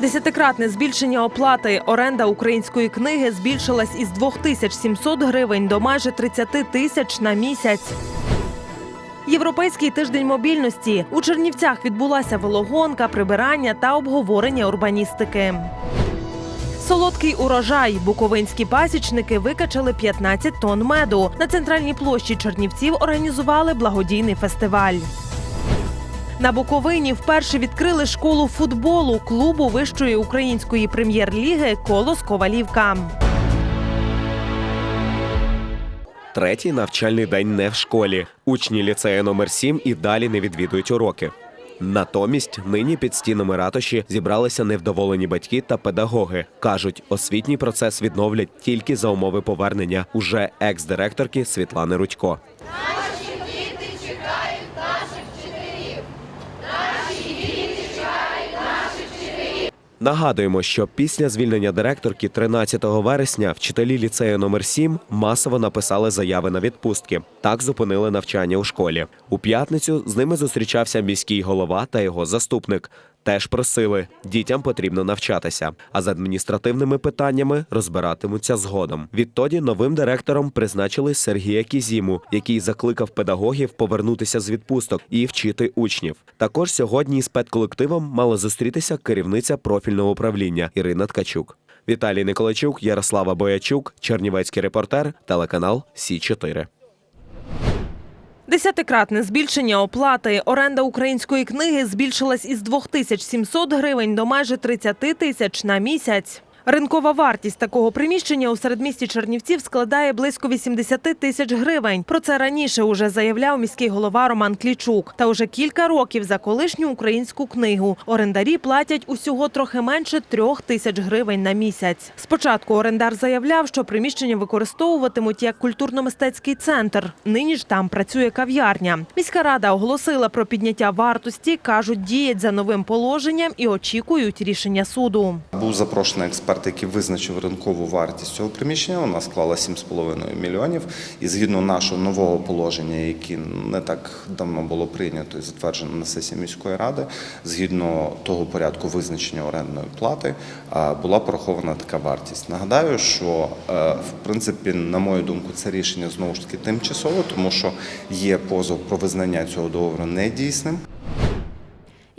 Десятикратне збільшення оплати. Оренда української книги збільшилась із 2700 гривень до майже 30 тисяч на місяць. Європейський тиждень мобільності у Чернівцях відбулася велогонка, прибирання та обговорення урбаністики. Солодкий урожай. Буковинські пасічники викачали 15 тонн меду. На центральній площі Чернівців організували благодійний фестиваль. На Буковині вперше відкрили школу футболу клубу вищої української прем'єр-ліги Колос Ковалівка. Третій навчальний день не в школі. Учні ліцею номер 7 і далі не відвідують уроки. Натомість нині під стінами ратуші зібралися невдоволені батьки та педагоги. кажуть, освітній процес відновлять тільки за умови повернення уже екс-директорки Світлани Рудько. Нагадуємо, що після звільнення директорки 13 вересня вчителі ліцею номер 7 масово написали заяви на відпустки. Так зупинили навчання у школі. У п'ятницю з ними зустрічався міський голова та його заступник. Теж просили дітям потрібно навчатися, а з адміністративними питаннями розбиратимуться згодом. Відтоді новим директором призначили Сергія Кізіму, який закликав педагогів повернутися з відпусток і вчити учнів. Також сьогодні із педколективом мала зустрітися керівниця профільного управління Ірина Ткачук. Віталій Николайчук, Ярослава Боячук, Чернівецький репортер, телеканал Сі 4 Десятикратне збільшення оплати. Оренда української книги збільшилась із 2700 гривень до майже 30 тисяч на місяць. Ринкова вартість такого приміщення у середмісті Чернівців складає близько 80 тисяч гривень. Про це раніше уже заявляв міський голова Роман Клічук. Та уже кілька років за колишню українську книгу орендарі платять усього трохи менше трьох тисяч гривень на місяць. Спочатку орендар заявляв, що приміщення використовуватимуть як культурно-мистецький центр. Нині ж там працює кав'ярня. Міська рада оголосила про підняття вартості. кажуть, діють за новим положенням і очікують рішення суду. Був запрошений експерт, який визначив ринкову вартість цього приміщення. Вона склала 7,5 мільйонів. І згідно нашого нового положення, яке не так давно було прийнято і затверджено на сесії міської ради, згідно того порядку визначення орендної плати, була порахована така вартість. Нагадаю, що е, в принципі, на мою думку, це рішення знову ж таки тимчасове, тому що є позов про визнання цього договору недійсним.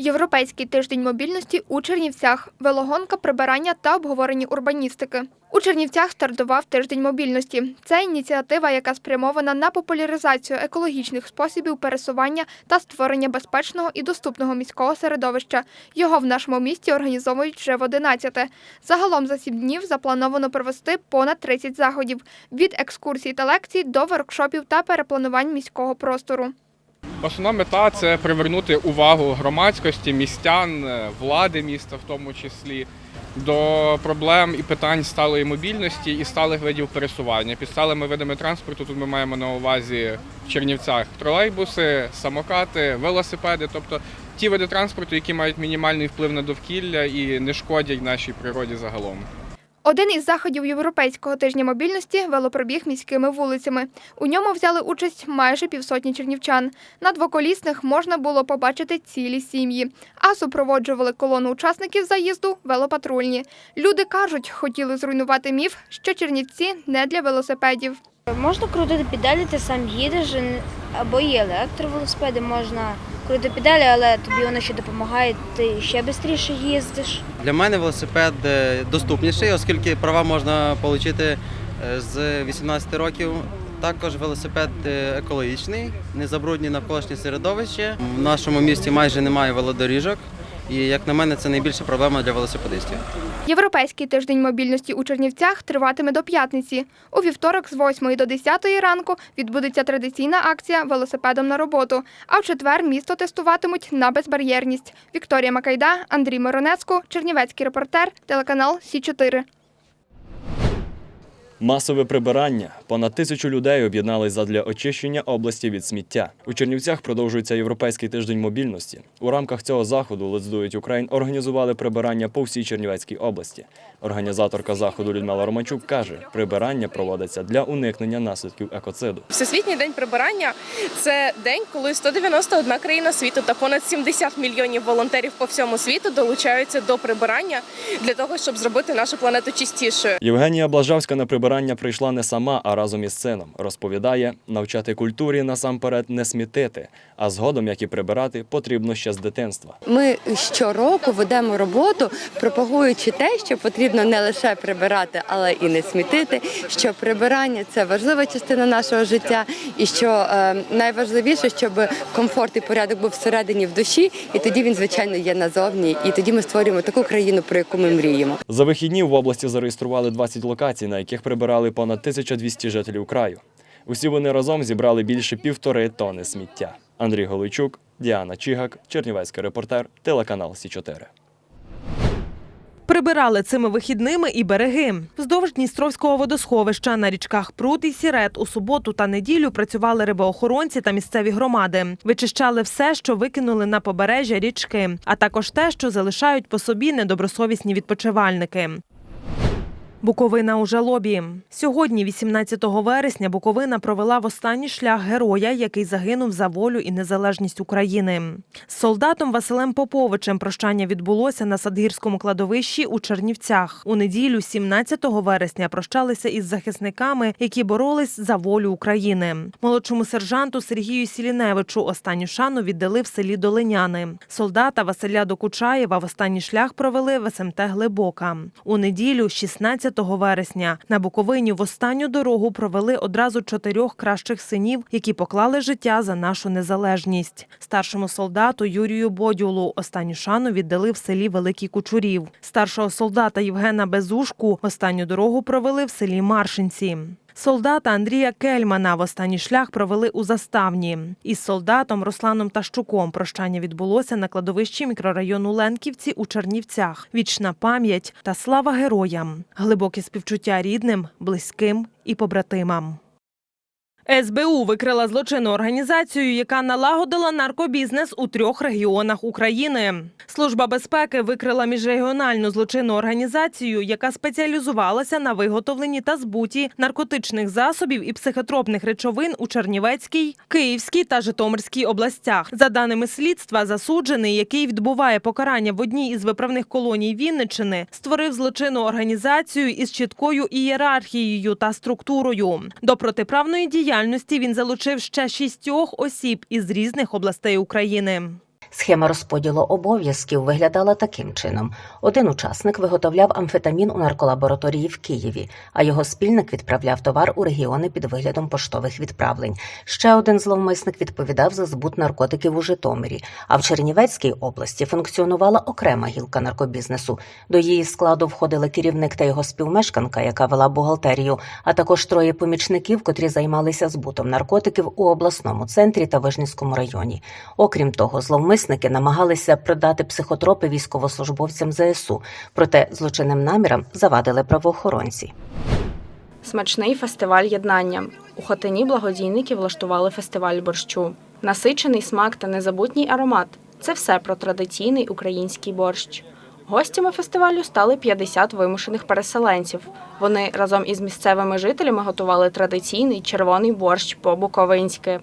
Європейський тиждень мобільності у Чернівцях, велогонка, прибирання та обговорення урбаністики. У Чернівцях стартував тиждень мобільності. Це ініціатива, яка спрямована на популяризацію екологічних способів пересування та створення безпечного і доступного міського середовища. Його в нашому місті організовують вже в 11-те. Загалом за сім днів заплановано провести понад 30 заходів від екскурсій та лекцій до воркшопів та перепланувань міського простору. Основна мета це привернути увагу громадськості, містян, е, влади міста, в тому числі, до проблем і питань сталої мобільності і сталих видів пересування. Під сталими видами транспорту тут ми маємо на увазі в Чернівцях тролейбуси, самокати, велосипеди, тобто ті види транспорту, які мають мінімальний вплив на довкілля і не шкодять нашій природі загалом. Один із заходів Європейського тижня мобільності велопробіг міськими вулицями. У ньому взяли участь майже півсотні чернівчан. На двоколісних можна було побачити цілі сім'ї, а супроводжували колону учасників заїзду велопатрульні. Люди кажуть, хотіли зруйнувати міф, що Чернівці не для велосипедів. Можна крутити педалі, ти сам їдеш, або є електровелосипеди, можна крутити педалі, але тобі воно ще допомагає, ти ще швидше їздиш. Для мене велосипед е, доступніший, оскільки права можна отримати з 18 років. Також велосипед е, екологічний, не забруднює навколишнє середовище. В нашому місті майже немає велодоріжок, і як на мене, це найбільша проблема для велосипедистів. Європейський тиждень мобільності у Чернівцях триватиме до п'ятниці. У вівторок з 8 до 10 ранку відбудеться традиційна акція велосипедом на роботу. А в четвер місто тестуватимуть на безбар'єрність. Вікторія Макайда, Андрій Миронецько, Чернівецький репортер, телеканал Сі 4 Масове прибирання. Понад тисячу людей об'єднались задля очищення області від сміття. У Чернівцях продовжується європейський тиждень мобільності. У рамках цього заходу Let's Do It Ukraine організували прибирання по всій Чернівецькій області. Організаторка заходу Людмила Романчук каже, прибирання проводиться для уникнення наслідків екоциду. Всесвітній день прибирання це день, коли 191 країна світу та понад 70 мільйонів волонтерів по всьому світу долучаються до прибирання для того, щоб зробити нашу планету чистішою. Євгенія Блажавська на прибирання прийшла не сама, а разом із сином. Розповідає, навчати культурі насамперед не смітити, а згодом, як і прибирати, потрібно ще з дитинства. Ми щороку ведемо роботу, пропагуючи те, що потрібно не лише прибирати, але і не смітити. Що прибирання це важлива частина нашого життя, і що е, найважливіше, щоб комфорт і порядок був всередині в душі, і тоді він, звичайно, є назовні. І тоді ми створюємо таку країну, про яку ми мріємо. За вихідні в області зареєстрували 20 локацій, на яких прибирали понад 1200 жителів краю. Усі вони разом зібрали більше півтори тони сміття. Андрій Голойчук, Діана Чігак, Чернівецький репортер, телеканал Сі 4 Прибирали цими вихідними і береги. Вздовж Дністровського водосховища на річках Прут і Сірет у суботу та неділю працювали рибоохоронці та місцеві громади. Вичищали все, що викинули на побережжя річки, а також те, що залишають по собі недобросовісні відпочивальники. Буковина у жалобі. Сьогодні, 18 вересня, Буковина провела в останній шлях героя, який загинув за волю і незалежність України. З солдатом Василем Поповичем прощання відбулося на Садгірському кладовищі у Чернівцях. У неділю, 17 вересня, прощалися із захисниками, які боролись за волю України. Молодшому сержанту Сергію Сіліневичу останню шану віддали в селі Долиняни. Солдата Василя Докучаєва в останній шлях провели в СМТ Глибока. У неділю, 16 вересня, на Буковині в останню дорогу провели одразу чотирьох кращих синів, які поклали життя за нашу незалежність. Старшому солдату Юрію Бодюлу останню шану віддали в селі Великий Кучурів. Старшого солдата Євгена Безушку останню дорогу провели в селі Маршинці. Солдата Андрія Кельмана в останній шлях провели у заставні. Із солдатом Русланом Тащуком прощання відбулося на кладовищі мікрорайону Ленківці у Чернівцях. Вічна пам'ять та слава героям, глибоке співчуття рідним, близьким і побратимам. СБУ викрила злочинну організацію, яка налагодила наркобізнес у трьох регіонах України. Служба безпеки викрила міжрегіональну злочинну організацію, яка спеціалізувалася на виготовленні та збуті наркотичних засобів і психотропних речовин у Чернівецькій, Київській та Житомирській областях. За даними слідства, засуджений, який відбуває покарання в одній із виправних колоній Вінниччини, створив злочинну організацію із чіткою ієрархією та структурою. До протиправної діяльності він залучив ще шістьох осіб із різних областей України. Схема розподілу обов'язків виглядала таким чином: один учасник виготовляв амфетамін у нарколабораторії в Києві, а його спільник відправляв товар у регіони під виглядом поштових відправлень. Ще один зловмисник відповідав за збут наркотиків у Житомирі. А в Чернівецькій області функціонувала окрема гілка наркобізнесу. До її складу входили керівник та його співмешканка, яка вела бухгалтерію, а також троє помічників, котрі займалися збутом наркотиків у обласному центрі та Вижницькому районі. Окрім того, зловмисники намагалися продати психотропи військовослужбовцям ЗСУ, проте злочинним намірам завадили правоохоронці. Смачний фестиваль єднання. У Хотині благодійники влаштували фестиваль борщу. Насичений смак та незабутній аромат це все про традиційний український борщ. Гостями фестивалю стали 50 вимушених переселенців. Вони разом із місцевими жителями готували традиційний червоний борщ по-буковинськи.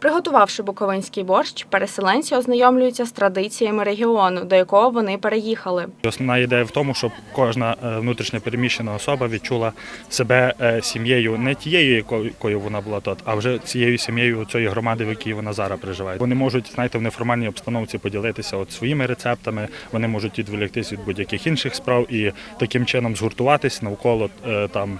Приготувавши буковинський борщ, переселенці ознайомлюються з традиціями регіону, до якого вони переїхали. Основна ідея в тому, щоб кожна е, внутрішньо переміщена особа відчула себе е, сім'єю не тією, якою- вона була тут, а вже цією сім'єю цієї громади, в якій вона зараз проживає. Вони можуть знаєте, в неформальній обстановці поділитися от своїми рецептами. Вони можуть відволіктись від будь-яких інших справ і таким чином згуртуватись навколо е, там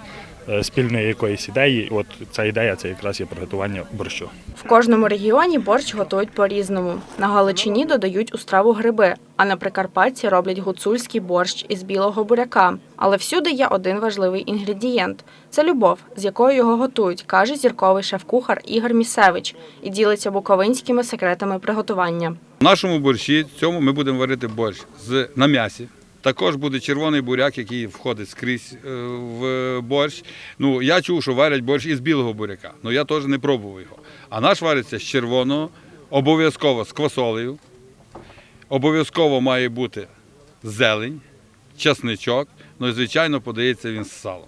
спільної якоїсь ідеї. От ця ідея це якраз є приготування борщу. В кожному регіоні борщ готують по-різному. На Галичині додають у страву гриби, а на Прикарпатті роблять гуцульський борщ із білого буряка. Але всюди є один важливий інгредієнт це любов, з якою його готують, каже зірковий шеф-кухар Ігор Місевич і ділиться буковинськими секретами приготування. В нашому борщі цьому ми будемо варити борщ з на м'ясі. Також буде червоний буряк, який входить скрізь е, в борщ. Ну я чув, що варять борщ із білого буряка. Ну я теж не пробував його. А наш вариться з червоного, обов'язково з квасолею. Обов'язково має бути зелень, часничок. Ну і звичайно подається він з салом.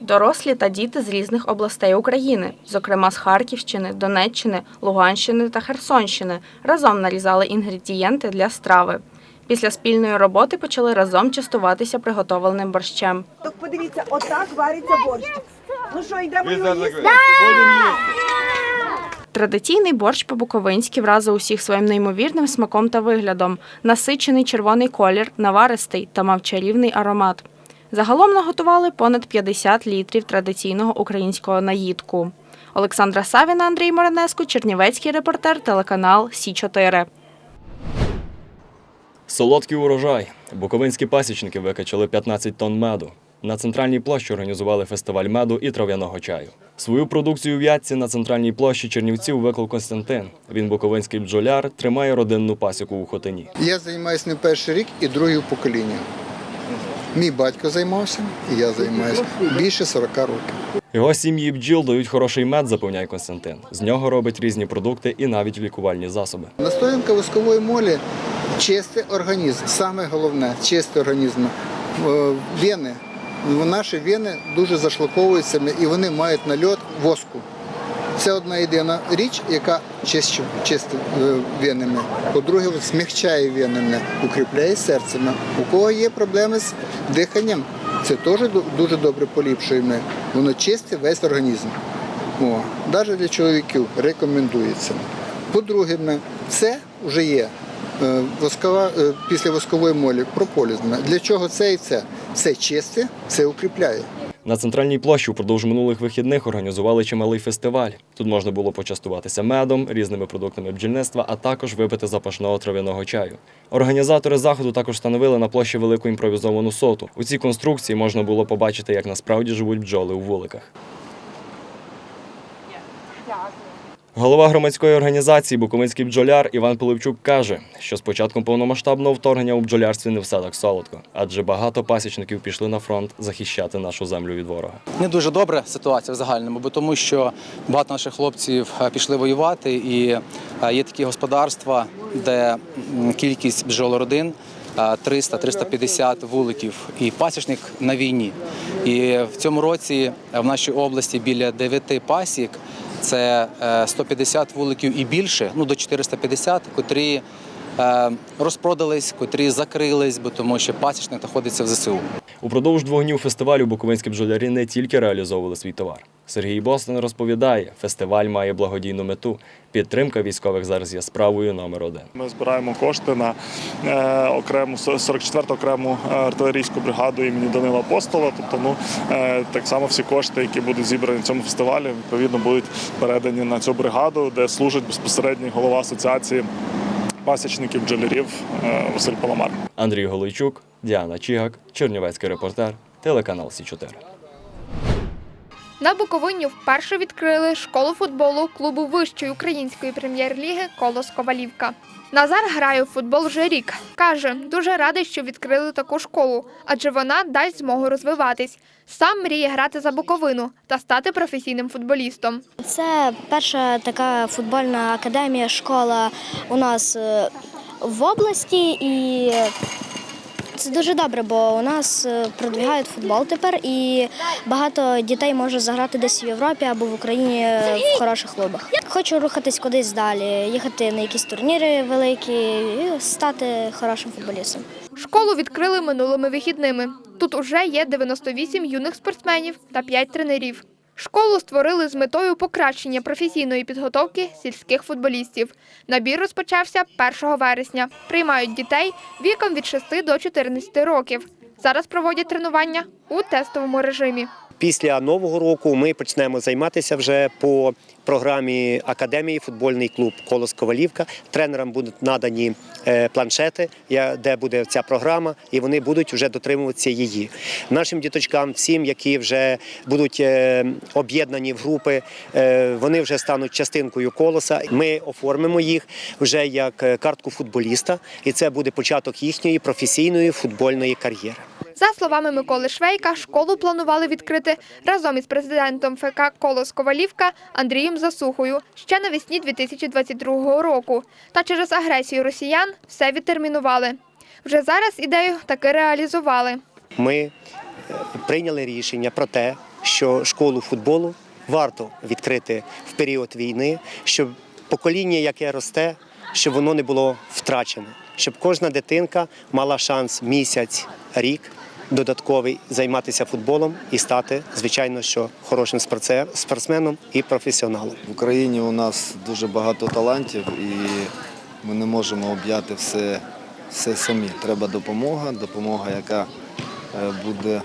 Дорослі та діти з різних областей України, зокрема з Харківщини, Донеччини, Луганщини та Херсонщини, разом нарізали інгредієнти для страви. Після спільної роботи почали разом частуватися приготовленим борщем. Так подивіться, отак вариться борщ. Ну що, йдемо його їсти? Традиційний борщ по-буковинськи вразив усіх своїм неймовірним смаком та виглядом. Насичений червоний колір, наваристий та мав чарівний аромат. Загалом наготували понад 50 літрів традиційного українського наїдку. Олександра Савіна, Андрій Моронеско, Чернівецький репортер, телеканал Сі 4 Солодкий урожай. Буковинські пасічники викачали 15 тонн меду. На центральній площі організували фестиваль меду і трав'яного чаю. Свою продукцію в Ятці на центральній площі Чернівців виклав Константин. Він буковинський бджоляр, тримає родинну пасіку у Хотині. Я займаюся не перший рік і друге покоління. Мій батько займався, і я займаюся більше 40 років. Його сім'ї бджіл дають хороший мед, запевняє Константин. З нього робить різні продукти і навіть лікувальні засоби. Настоянка воскової молі чистий організм. Саме головне чистий організм. Е, Вени. Наші вени дуже зашлаковуються і вони мають нальот воску. Це одна єдина річ, яка чистить, е, венами. По-друге, смягчає венами, укріпляє серцем. У кого є проблеми з диханням, це теж дуже добре поліпшуємо. Воно чистить весь організм. Навіть для чоловіків рекомендується. По-друге, це вже є е, воскова, е, після воскової молі прополіс. Для чого це і це? Це чисте, це укріпляє. На центральній площі впродовж минулих вихідних організували чималий фестиваль. Тут можна було почастуватися медом, різними продуктами бджільництва, а також випити запашного трав'яного чаю. Організатори заходу також встановили на площі велику імпровізовану соту. У цій конструкції можна було побачити, як насправді живуть бджоли у вуликах. Голова громадської організації Буковинський бджоляр Іван Пилипчук каже, що з початком повномасштабного вторгнення у бджолярстві не все так солодко, адже багато пасічників пішли на фронт захищати нашу землю від ворога. Не дуже добра ситуація в загальному, бо тому що багато наших хлопців е, пішли воювати, і е, є такі господарства, де кількість бджолородин е, 300-350 вуликів і пасічник на війні. І в цьому році в нашій області біля 9 пасік це е, 150 вуликів і більше, ну до 450, котрі е, розпродались, котрі закрились, бо тому що пасічник знаходиться в ЗСУ. Упродовж двох днів фестивалю буковинські бджолярі не тільки реалізовували свій товар. Сергій Бостон розповідає, фестиваль має благодійну мету. Підтримка військових зараз є справою номер один. Ми збираємо кошти на е, окрему 44-ту окрему е, артилерійську бригаду імені Данила Апостола. Тобто, ну е, так само всі кошти, які будуть зібрані в цьому фестивалі, відповідно будуть передані на цю бригаду, де служить безпосередньо голова асоціації пасічників бджолярів е, Василь Паламар. Андрій Голойчук, Діана Чігак, Чернівецький репортер, телеканал Сі 4 На Буковині вперше відкрили школу футболу клубу вищої української прем'єр-ліги Колос Ковалівка. Назар грає в футбол вже рік. Каже, дуже радий, що відкрили таку школу, адже вона дасть змогу розвиватись. Сам мріє грати за Буковину та стати професійним футболістом. Це перша така футбольна академія, школа у нас е, в області, і це дуже добре, бо у нас е, продвигають футбол тепер, і багато дітей може заграти десь в Європі або в Україні е, в хороших клубах. Хочу рухатись кудись далі, їхати на якісь турніри великі і стати хорошим футболістом. Школу відкрили минулими вихідними. Тут уже є 98 юних спортсменів та 5 тренерів. Школу створили з метою покращення професійної підготовки сільських футболістів. Набір розпочався 1 вересня. Приймають дітей віком від 6 до 14 років. Зараз проводять тренування у тестовому режимі. Після нового року ми почнемо займатися вже по програмі академії футбольний клуб Колос Ковалівка. Тренерам будуть надані е, планшети, де буде ця програма, і вони будуть вже дотримуватися її. Нашим діточкам, всім, які вже будуть е, об'єднані в групи, е, вони вже стануть частинкою колоса. Ми оформимо їх вже як картку футболіста, і це буде початок їхньої професійної футбольної кар'єри. За словами Миколи Швейка, школу планували відкрити разом із президентом ФК Колос Ковалівка Андрієм Засухою ще навесні 2022 року. Та через агресію росіян все відтермінували. Вже зараз ідею таки реалізували. Ми прийняли рішення про те, що школу футболу варто відкрити в період війни, щоб покоління, яке росте, щоб воно не було втрачене, щоб кожна дитинка мала шанс місяць, рік додатковий займатися футболом і стати, звичайно, що хорошим спортсменом і професіоналом. В Україні у нас дуже багато талантів і ми не можемо об'яти все, все самі. Треба допомога, допомога, яка е, буде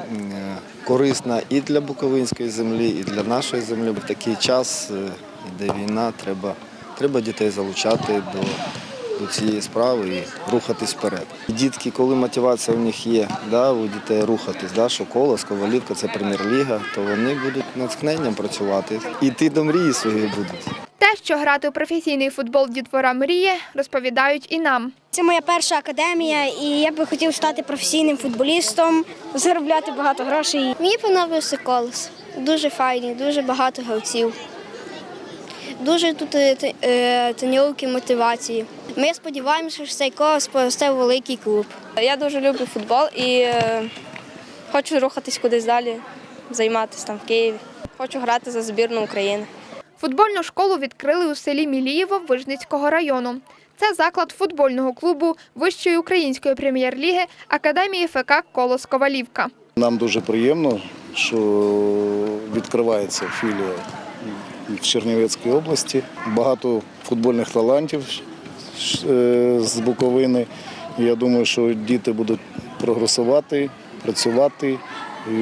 е, корисна і для Буковинської землі, і для нашої землі. В такий час е, іде війна, треба, треба дітей залучати до, до цієї справи і рухатись вперед. Дітки, коли мотивація у них є, да, у дітей рухатись, да, що колос, ковалівка це прем'єр-ліга, то вони будуть натхненням працювати. І ти до мрії своєї будуть. Те, що грати у професійний футбол дітвора мріє, розповідають і нам. Це моя перша академія, і я би хотів стати професійним футболістом, заробляти багато грошей. Мені подобався колос. Дуже файний, дуже багато гравців. Дуже тут е, е, тренування мотивації. Ми сподіваємося, що цей колос поросте великий клуб. Я дуже люблю футбол і е, хочу рухатись кудись далі, займатися там в Києві. Хочу грати за збірну України. Футбольну школу відкрили у селі Мілієво Вижницького району. Це заклад футбольного клубу Вищої української прем'єр-ліги Академії ФК Колос Ковалівка. Нам дуже приємно, що відкривається філія в Чернівецькій області. Багато футбольних талантів е, з Буковини. Я думаю, що діти будуть прогресувати, працювати. І,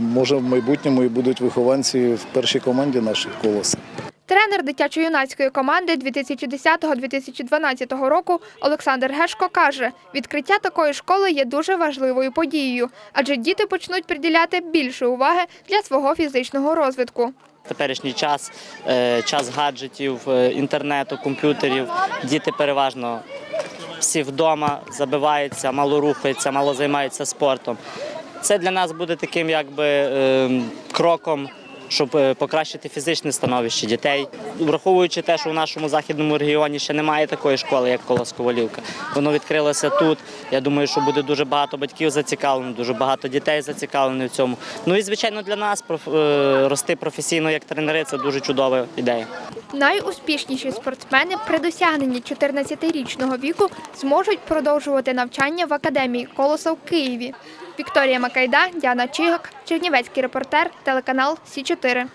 може, в майбутньому і будуть вихованці в першій команді наших колоса. Тренер дитячо-юнацької команди 2010-2012 року Олександр Гешко каже, відкриття такої школи є дуже важливою подією, адже діти почнуть приділяти більше уваги для свого фізичного розвитку. Теперішній час, е, час гаджетів, е, інтернету, комп'ютерів. Діти переважно всі вдома забиваються, мало рухаються, мало займаються спортом. Це для нас буде таким якби е, кроком. Щоб е, покращити фізичне становище дітей, враховуючи те, що в нашому західному регіоні ще немає такої школи, як Колос Ковалівка. Воно відкрилося тут. Я думаю, що буде дуже багато батьків зацікавлено, дуже багато дітей зацікавлені в цьому. Ну і звичайно для нас е, рости професійно як тренери це дуже чудова ідея. Найуспішніші спортсмени при досягненні 14-річного віку зможуть продовжувати навчання в академії Колоса в Києві. Вікторія Макайда, Діана Чигак, Чернівецький репортер, телеканал Сі 4